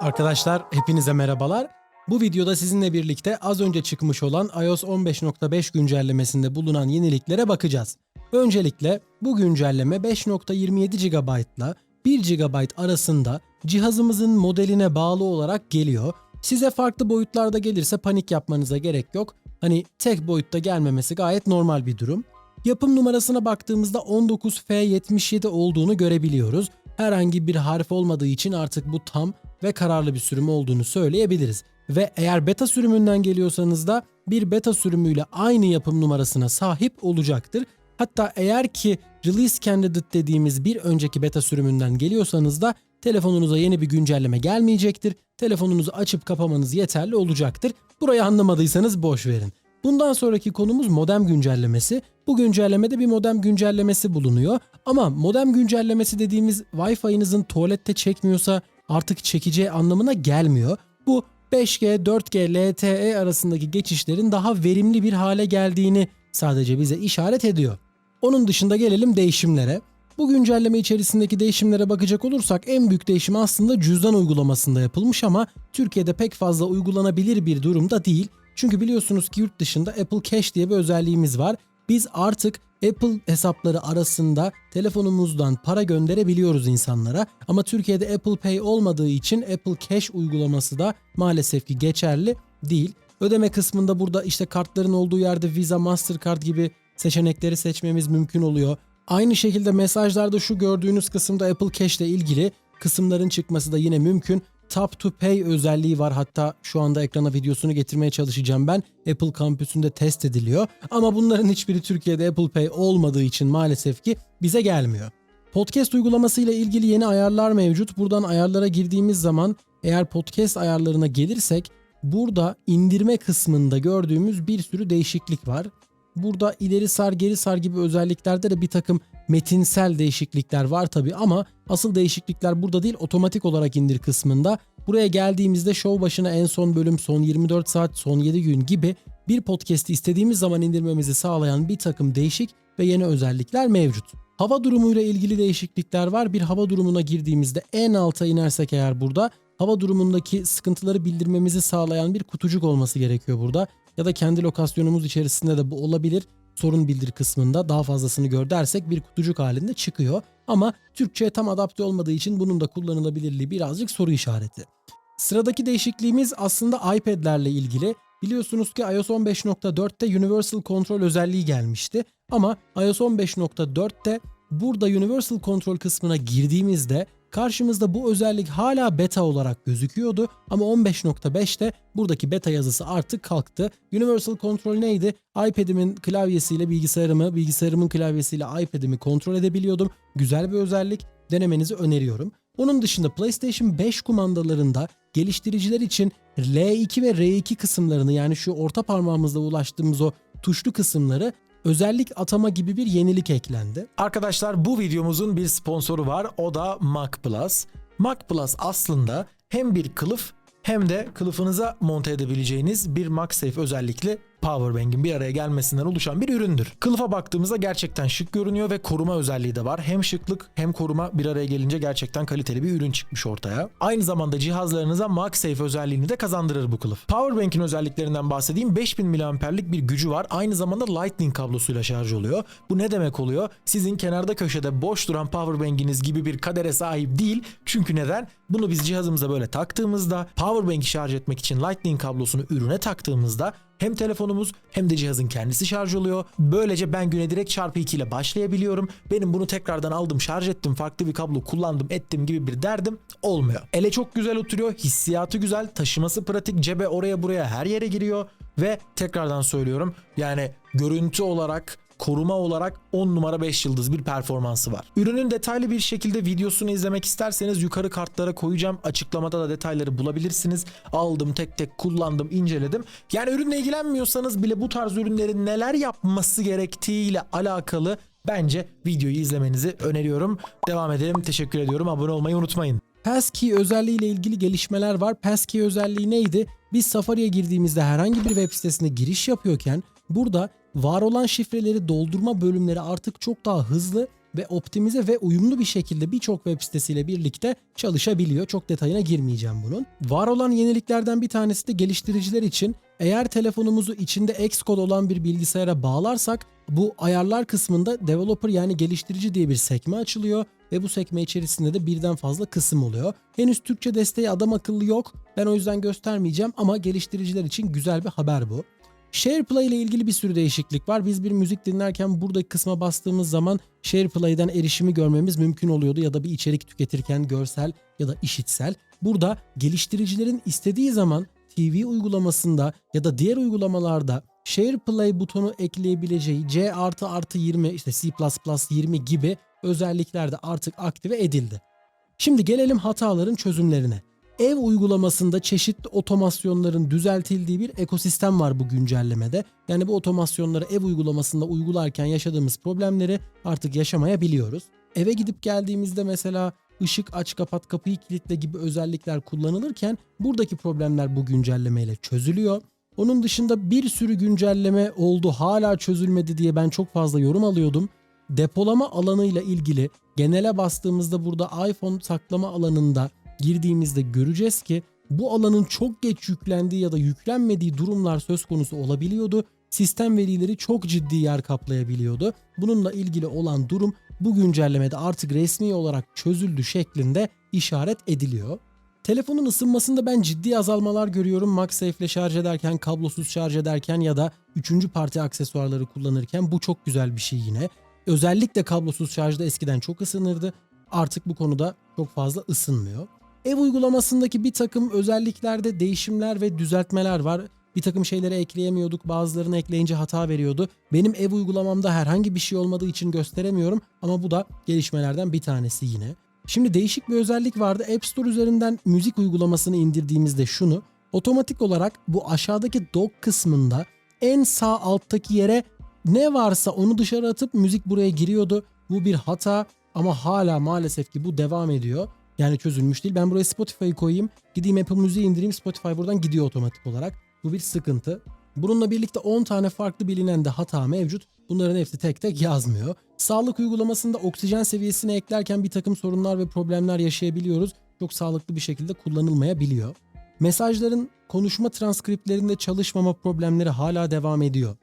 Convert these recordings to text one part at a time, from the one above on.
Arkadaşlar hepinize merhabalar. Bu videoda sizinle birlikte az önce çıkmış olan iOS 15.5 güncellemesinde bulunan yeniliklere bakacağız. Öncelikle bu güncelleme 5.27 GB ile 1 GB arasında cihazımızın modeline bağlı olarak geliyor. Size farklı boyutlarda gelirse panik yapmanıza gerek yok. Hani tek boyutta gelmemesi gayet normal bir durum. Yapım numarasına baktığımızda 19F77 olduğunu görebiliyoruz. Herhangi bir harf olmadığı için artık bu tam ve kararlı bir sürüm olduğunu söyleyebiliriz. Ve eğer beta sürümünden geliyorsanız da bir beta sürümüyle aynı yapım numarasına sahip olacaktır. Hatta eğer ki release candidate dediğimiz bir önceki beta sürümünden geliyorsanız da telefonunuza yeni bir güncelleme gelmeyecektir. Telefonunuzu açıp kapamanız yeterli olacaktır. Burayı anlamadıysanız boş verin. Bundan sonraki konumuz modem güncellemesi. Bu güncellemede bir modem güncellemesi bulunuyor. Ama modem güncellemesi dediğimiz Wi-Fi'nizin tuvalette çekmiyorsa artık çekeceği anlamına gelmiyor. Bu 5G, 4G, LTE arasındaki geçişlerin daha verimli bir hale geldiğini sadece bize işaret ediyor. Onun dışında gelelim değişimlere. Bu güncelleme içerisindeki değişimlere bakacak olursak en büyük değişim aslında cüzdan uygulamasında yapılmış ama Türkiye'de pek fazla uygulanabilir bir durumda değil. Çünkü biliyorsunuz ki yurt dışında Apple Cash diye bir özelliğimiz var. Biz artık Apple hesapları arasında telefonumuzdan para gönderebiliyoruz insanlara. Ama Türkiye'de Apple Pay olmadığı için Apple Cash uygulaması da maalesef ki geçerli değil. Ödeme kısmında burada işte kartların olduğu yerde Visa, Mastercard gibi seçenekleri seçmemiz mümkün oluyor. Aynı şekilde mesajlarda şu gördüğünüz kısımda Apple Cash ile ilgili kısımların çıkması da yine mümkün. Tap to Pay özelliği var. Hatta şu anda ekrana videosunu getirmeye çalışacağım ben. Apple kampüsünde test ediliyor. Ama bunların hiçbiri Türkiye'de Apple Pay olmadığı için maalesef ki bize gelmiyor. Podcast uygulaması ile ilgili yeni ayarlar mevcut. Buradan ayarlara girdiğimiz zaman eğer podcast ayarlarına gelirsek burada indirme kısmında gördüğümüz bir sürü değişiklik var. Burada ileri sar geri sar gibi özelliklerde de bir takım metinsel değişiklikler var tabi ama asıl değişiklikler burada değil otomatik olarak indir kısmında. Buraya geldiğimizde show başına en son bölüm, son 24 saat, son 7 gün gibi bir podcast'i istediğimiz zaman indirmemizi sağlayan bir takım değişik ve yeni özellikler mevcut. Hava durumuyla ilgili değişiklikler var. Bir hava durumuna girdiğimizde en alta inersek eğer burada hava durumundaki sıkıntıları bildirmemizi sağlayan bir kutucuk olması gerekiyor burada. Ya da kendi lokasyonumuz içerisinde de bu olabilir. Sorun bildir kısmında daha fazlasını gör dersek bir kutucuk halinde çıkıyor. Ama Türkçe'ye tam adapte olmadığı için bunun da kullanılabilirliği birazcık soru işareti. Sıradaki değişikliğimiz aslında iPad'lerle ilgili. Biliyorsunuz ki iOS 15.4'te Universal Control özelliği gelmişti. Ama iOS 15.4'te burada Universal Control kısmına girdiğimizde karşımızda bu özellik hala beta olarak gözüküyordu ama 15.5'te buradaki beta yazısı artık kalktı. Universal Control neydi? iPad'imin klavyesiyle bilgisayarımı, bilgisayarımın klavyesiyle iPad'imi kontrol edebiliyordum. Güzel bir özellik. Denemenizi öneriyorum. Onun dışında PlayStation 5 kumandalarında geliştiriciler için L2 ve R2 kısımlarını yani şu orta parmağımızla ulaştığımız o tuşlu kısımları özellik atama gibi bir yenilik eklendi. Arkadaşlar bu videomuzun bir sponsoru var. O da Mac Plus. Mac Plus aslında hem bir kılıf hem de kılıfınıza monte edebileceğiniz bir MagSafe özellikli Powerbank'in bir araya gelmesinden oluşan bir üründür. Kılıfa baktığımızda gerçekten şık görünüyor ve koruma özelliği de var. Hem şıklık hem koruma bir araya gelince gerçekten kaliteli bir ürün çıkmış ortaya. Aynı zamanda cihazlarınıza MagSafe özelliğini de kazandırır bu kılıf. Powerbank'in özelliklerinden bahsedeyim. 5000 mAh'lik bir gücü var. Aynı zamanda Lightning kablosuyla şarj oluyor. Bu ne demek oluyor? Sizin kenarda köşede boş duran Powerbank'iniz gibi bir kadere sahip değil. Çünkü neden? Bunu biz cihazımıza böyle taktığımızda Powerbank'i şarj etmek için Lightning kablosunu ürüne taktığımızda hem telefonumuz hem de cihazın kendisi şarj oluyor. Böylece ben güne direkt çarpı 2 ile başlayabiliyorum. Benim bunu tekrardan aldım şarj ettim farklı bir kablo kullandım ettim gibi bir derdim olmuyor. Ele çok güzel oturuyor. Hissiyatı güzel. Taşıması pratik. Cebe oraya buraya her yere giriyor. Ve tekrardan söylüyorum yani görüntü olarak koruma olarak 10 numara 5 yıldız bir performansı var. Ürünün detaylı bir şekilde videosunu izlemek isterseniz yukarı kartlara koyacağım. Açıklamada da detayları bulabilirsiniz. Aldım tek tek kullandım inceledim. Yani ürünle ilgilenmiyorsanız bile bu tarz ürünlerin neler yapması gerektiğiyle alakalı bence videoyu izlemenizi öneriyorum. Devam edelim. Teşekkür ediyorum. Abone olmayı unutmayın. Passkey özelliği ile ilgili gelişmeler var. Passkey özelliği neydi? Biz Safari'ye girdiğimizde herhangi bir web sitesine giriş yapıyorken burada var olan şifreleri doldurma bölümleri artık çok daha hızlı ve optimize ve uyumlu bir şekilde birçok web sitesiyle birlikte çalışabiliyor. Çok detayına girmeyeceğim bunun. Var olan yeniliklerden bir tanesi de geliştiriciler için eğer telefonumuzu içinde Xcode olan bir bilgisayara bağlarsak bu ayarlar kısmında developer yani geliştirici diye bir sekme açılıyor ve bu sekme içerisinde de birden fazla kısım oluyor. Henüz Türkçe desteği adam akıllı yok. Ben o yüzden göstermeyeceğim ama geliştiriciler için güzel bir haber bu. SharePlay ile ilgili bir sürü değişiklik var. Biz bir müzik dinlerken buradaki kısma bastığımız zaman SharePlay'den erişimi görmemiz mümkün oluyordu ya da bir içerik tüketirken görsel ya da işitsel. Burada geliştiricilerin istediği zaman TV uygulamasında ya da diğer uygulamalarda SharePlay butonu ekleyebileceği C artı artı 20 işte C++ 20 gibi özellikler de artık aktive edildi. Şimdi gelelim hataların çözümlerine. Ev uygulamasında çeşitli otomasyonların düzeltildiği bir ekosistem var bu güncellemede. Yani bu otomasyonları ev uygulamasında uygularken yaşadığımız problemleri artık yaşamayabiliyoruz. Eve gidip geldiğimizde mesela ışık aç kapat kapıyı kilitle gibi özellikler kullanılırken buradaki problemler bu güncellemeyle çözülüyor. Onun dışında bir sürü güncelleme oldu hala çözülmedi diye ben çok fazla yorum alıyordum. Depolama alanıyla ilgili genele bastığımızda burada iPhone saklama alanında girdiğimizde göreceğiz ki bu alanın çok geç yüklendiği ya da yüklenmediği durumlar söz konusu olabiliyordu. Sistem verileri çok ciddi yer kaplayabiliyordu. Bununla ilgili olan durum bu güncellemede artık resmi olarak çözüldü şeklinde işaret ediliyor. Telefonun ısınmasında ben ciddi azalmalar görüyorum. MagSafe ile şarj ederken, kablosuz şarj ederken ya da üçüncü parti aksesuarları kullanırken bu çok güzel bir şey yine. Özellikle kablosuz şarjda eskiden çok ısınırdı. Artık bu konuda çok fazla ısınmıyor. Ev uygulamasındaki bir takım özelliklerde değişimler ve düzeltmeler var. Bir takım şeyleri ekleyemiyorduk. Bazılarını ekleyince hata veriyordu. Benim ev uygulamamda herhangi bir şey olmadığı için gösteremiyorum ama bu da gelişmelerden bir tanesi yine. Şimdi değişik bir özellik vardı. App Store üzerinden müzik uygulamasını indirdiğimizde şunu otomatik olarak bu aşağıdaki dock kısmında en sağ alttaki yere ne varsa onu dışarı atıp müzik buraya giriyordu. Bu bir hata ama hala maalesef ki bu devam ediyor. Yani çözülmüş değil. Ben buraya Spotify'ı koyayım. Gideyim Apple Müziği indireyim. Spotify buradan gidiyor otomatik olarak. Bu bir sıkıntı. Bununla birlikte 10 tane farklı bilinen de hata mevcut. Bunların hepsi tek tek yazmıyor. Sağlık uygulamasında oksijen seviyesini eklerken bir takım sorunlar ve problemler yaşayabiliyoruz. Çok sağlıklı bir şekilde kullanılmayabiliyor. Mesajların konuşma transkriptlerinde çalışmama problemleri hala devam ediyor.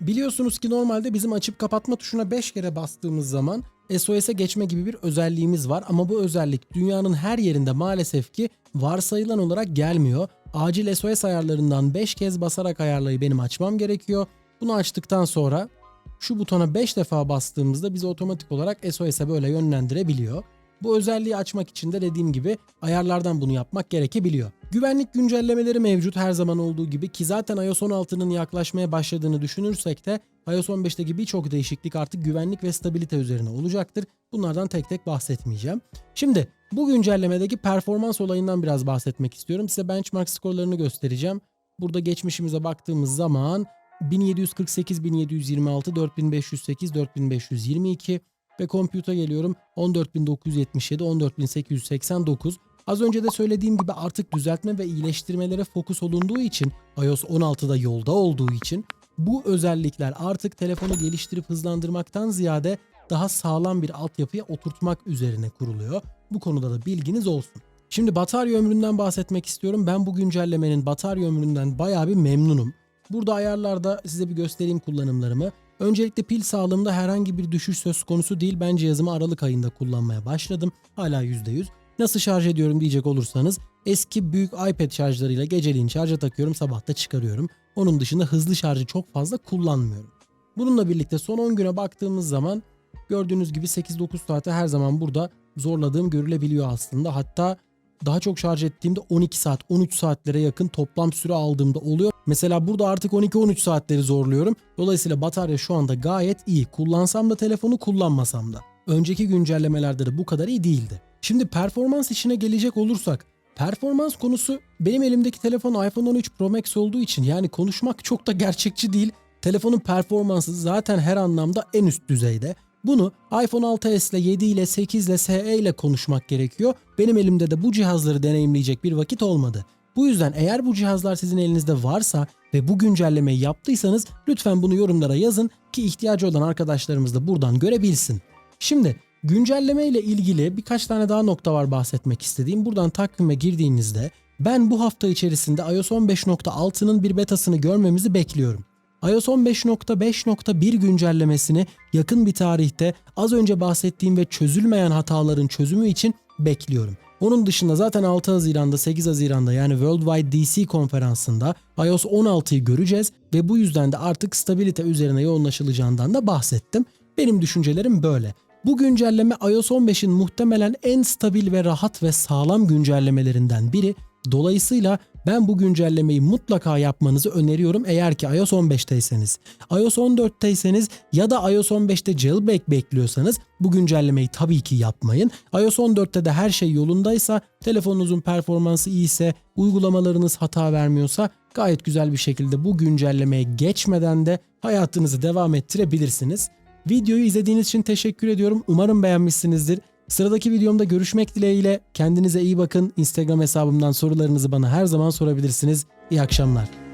Biliyorsunuz ki normalde bizim açıp kapatma tuşuna 5 kere bastığımız zaman SOS'e geçme gibi bir özelliğimiz var ama bu özellik dünyanın her yerinde maalesef ki varsayılan olarak gelmiyor. Acil SOS ayarlarından 5 kez basarak ayarlayı benim açmam gerekiyor. Bunu açtıktan sonra şu butona 5 defa bastığımızda bizi otomatik olarak SOS'e böyle yönlendirebiliyor. Bu özelliği açmak için de dediğim gibi ayarlardan bunu yapmak gerekebiliyor. Güvenlik güncellemeleri mevcut her zaman olduğu gibi ki zaten iOS 16'nın yaklaşmaya başladığını düşünürsek de iOS 15'teki birçok değişiklik artık güvenlik ve stabilite üzerine olacaktır. Bunlardan tek tek bahsetmeyeceğim. Şimdi bu güncellemedeki performans olayından biraz bahsetmek istiyorum. Size benchmark skorlarını göstereceğim. Burada geçmişimize baktığımız zaman 1748, 1726, 4508, 4522 ve compute'a geliyorum 14977, 14889. Az önce de söylediğim gibi artık düzeltme ve iyileştirmelere fokus olunduğu için iOS 16'da yolda olduğu için bu özellikler artık telefonu geliştirip hızlandırmaktan ziyade daha sağlam bir altyapıya oturtmak üzerine kuruluyor. Bu konuda da bilginiz olsun. Şimdi batarya ömründen bahsetmek istiyorum. Ben bu güncellemenin batarya ömründen bayağı bir memnunum. Burada ayarlarda size bir göstereyim kullanımlarımı. Öncelikle pil sağlığımda herhangi bir düşüş söz konusu değil. Ben cihazımı Aralık ayında kullanmaya başladım. Hala %100. Nasıl şarj ediyorum diyecek olursanız eski büyük iPad şarjlarıyla geceliğin şarja takıyorum sabah da çıkarıyorum. Onun dışında hızlı şarjı çok fazla kullanmıyorum. Bununla birlikte son 10 güne baktığımız zaman gördüğünüz gibi 8-9 saate her zaman burada zorladığım görülebiliyor aslında. Hatta daha çok şarj ettiğimde 12 saat, 13 saatlere yakın toplam süre aldığımda oluyor. Mesela burada artık 12-13 saatleri zorluyorum. Dolayısıyla batarya şu anda gayet iyi. Kullansam da telefonu kullanmasam da. Önceki güncellemelerde de bu kadar iyi değildi. Şimdi performans işine gelecek olursak Performans konusu benim elimdeki telefon iPhone 13 Pro Max olduğu için yani konuşmak çok da gerçekçi değil. Telefonun performansı zaten her anlamda en üst düzeyde. Bunu iPhone 6s ile 7 ile 8 ile SE ile konuşmak gerekiyor. Benim elimde de bu cihazları deneyimleyecek bir vakit olmadı. Bu yüzden eğer bu cihazlar sizin elinizde varsa ve bu güncellemeyi yaptıysanız lütfen bunu yorumlara yazın ki ihtiyacı olan arkadaşlarımız da buradan görebilsin. Şimdi güncelleme ile ilgili birkaç tane daha nokta var bahsetmek istediğim. Buradan takvime girdiğinizde ben bu hafta içerisinde iOS 15.6'nın bir betasını görmemizi bekliyorum. iOS 15.5.1 güncellemesini yakın bir tarihte az önce bahsettiğim ve çözülmeyen hataların çözümü için bekliyorum. Onun dışında zaten 6 Haziran'da 8 Haziran'da yani Worldwide DC konferansında iOS 16'yı göreceğiz ve bu yüzden de artık stabilite üzerine yoğunlaşılacağından da bahsettim. Benim düşüncelerim böyle. Bu güncelleme iOS 15'in muhtemelen en stabil ve rahat ve sağlam güncellemelerinden biri. Dolayısıyla ben bu güncellemeyi mutlaka yapmanızı öneriyorum eğer ki iOS 15'teyseniz. iOS 14'teyseniz ya da iOS 15'te jailbreak bekliyorsanız bu güncellemeyi tabii ki yapmayın. iOS 14'te de her şey yolundaysa, telefonunuzun performansı iyiyse, uygulamalarınız hata vermiyorsa gayet güzel bir şekilde bu güncellemeye geçmeden de hayatınızı devam ettirebilirsiniz. Videoyu izlediğiniz için teşekkür ediyorum. Umarım beğenmişsinizdir. Sıradaki videomda görüşmek dileğiyle. Kendinize iyi bakın. Instagram hesabımdan sorularınızı bana her zaman sorabilirsiniz. İyi akşamlar.